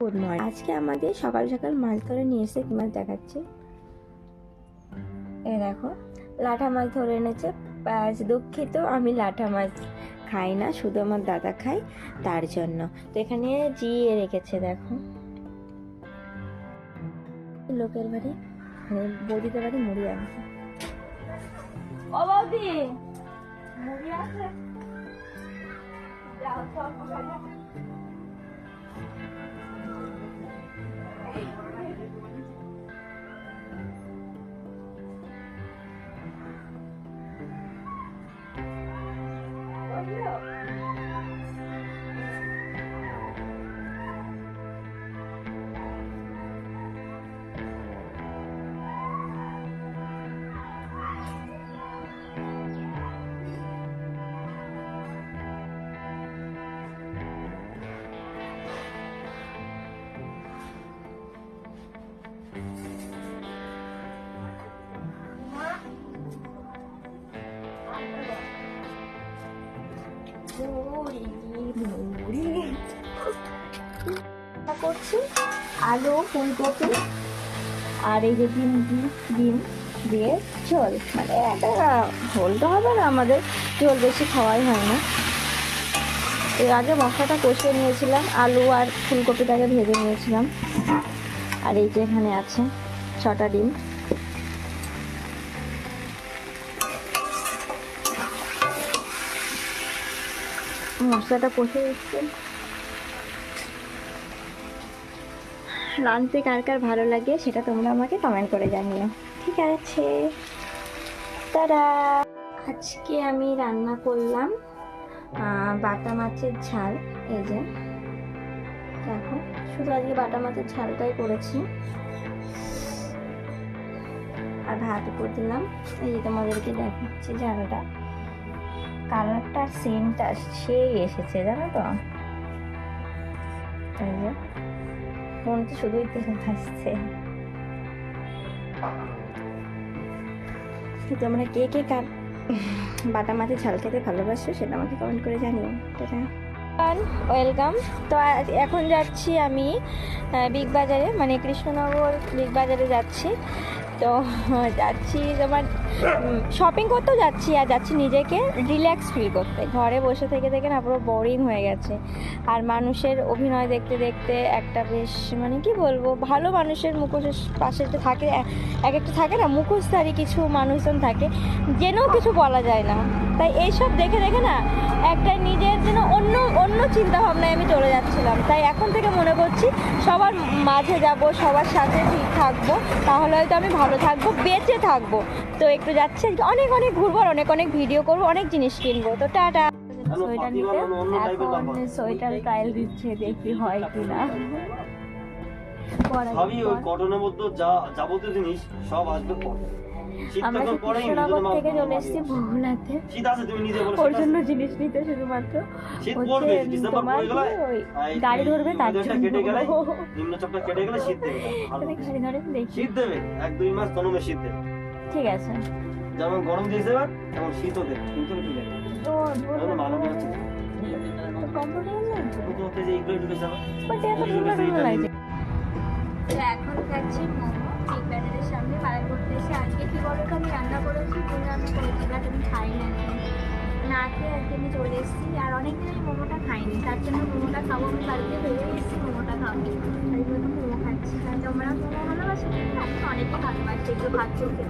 Good morning. আজকে আমাদের সকাল সকাল মাছ ধরে নিয়ে এসে কি মাছ দেখাচ্ছি? এ দেখো, লাঠা মাছ ধরে এনেছে। দুঃখিত, আমি লাঠা মাছ খাই না, শুধু আমার দাদা খাই তার জন্য। তো এখানে জিয়ে রেখেছে, দেখো। লোকের বাড়ি মানে বৌদিদের বাড়ি মুড়ি আনছে। মুড়ি আছে করছি। আলু, ফুলকপি, আর এই যে ডিম ডিম দিয়ে ঝোল। মানে একটা ঝোল তো হবে না, আমাদের ঝোল বেশি খাওয়াই হয় না। এর আগে মশলাটা কষিয়ে নিয়েছিলাম, আলু আর ফুলকপিটাকে ভেজে নিয়েছিলাম। আর এই যে এখানে আছে ছটা ডিম। মশলাটা কষে দিচ্ছি রাঁধতে কার কার ভালো লাগে সেটা তোমরা আমাকে কমেন্ট করে জানিও। ঠিক আছে। তারা। আজকে আমি রান্না করলাম বাটা মাছের ঝাল, এই যে। দেখো, শুধু আজকে বাটা মাছের ঝালটাই করেছি। আর ভাত উপর দিলাম। এই যে তোমাদেরকে দেখাচ্ছি ঝালটা। কালারটা সেন্টটা সেই এসেছে, জানো তো? মনে তো শুধুই তেল ভাসছে তোমরা কে কে কার বাটা মাছের ঝাল খেতে ভালোবাসো সেটা আমাকে কমেন্ট করে জানিও ওয়েলকাম তো এখন যাচ্ছি আমি বিগ বাজারে মানে কৃষ্ণনগর বিগ বাজারে যাচ্ছি। তো, যাচ্ছি তোমার শপিং করতেও যাচ্ছি আর যাচ্ছি নিজেকে রিল্যাক্স ফিল করতে। ঘরে বসে থেকে থেকে না পুরো বোরিং হয়ে গেছে। আর মানুষের অভিনয় দেখতে দেখতে একটা বেশ মানে কি বলব, ভালো মানুষের মুখোশের পাশে থাকে, এক- এক একটা থাকে না, মুখোশধারী কিছু মানুষজন থাকে জেনেও কিছু বলা যায় না। তাই এইসব দেখে দেখে না একটা নিজের যেন অন্য অন্য চিন্তা ভাবনায় আমি চলে যাচ্ছিলাম। তাই এখন থেকে মনে করছি সবার মাঝে যাব, সবার সাথে ঠিক থাকব, তাহলে হয়তো আমি ভালো থাকব বেঁচে থাকব। তো একটু যাচ্ছে অনেক অনেক ঘুরবো আর অনেক অনেক ভিডিও করব অনেক জিনিস কিনবো। তো টাটা। সোয়েটার নিতে। এখন সোয়েটার ট্রায়াল দিচ্ছে দেখি হয় কিনা। সবই ওই কটনের মধ্যে যা যাবতীয় জিনিস সব আসবে আমরা তো কৃষ্ণনগর থেকে চলে এসেছি তুমি ওর জন্য জিনিস নিতে শুধুমাত্র তোমার গাড়ি ধরবে তার জন্য। গাড়ি ধরে দেখি। এক দুই মাস কনমে শীত দেবে। ঠিক আছে। যেমন গরম দিয়েছে এবার তেমন শীতও দেবে কিন্তু একটু লেট ভালো হচ্ছে। এখন যাচ্ছি মোমো বিগ বাজারের সামনে বাজার করতে এসে আজকে কি বলো তো? আমি রান্না করেছি কিন্তু আমি করেছি বাট আমি খাই না খেয়ে আজকে আমি চলে এসেছি আর অনেকদিন আমি মোমোটা খাইনি। তার জন্য মোমোটা খাব, আমি বাড়িতে ভেবে এসেছি মোমোটা খাব তাই জন্য মোমো খাচ্ছি। তোমরা মোমো ভালোবাসো? অনেকে ভালোবাসি, একটু ভাত খেতে।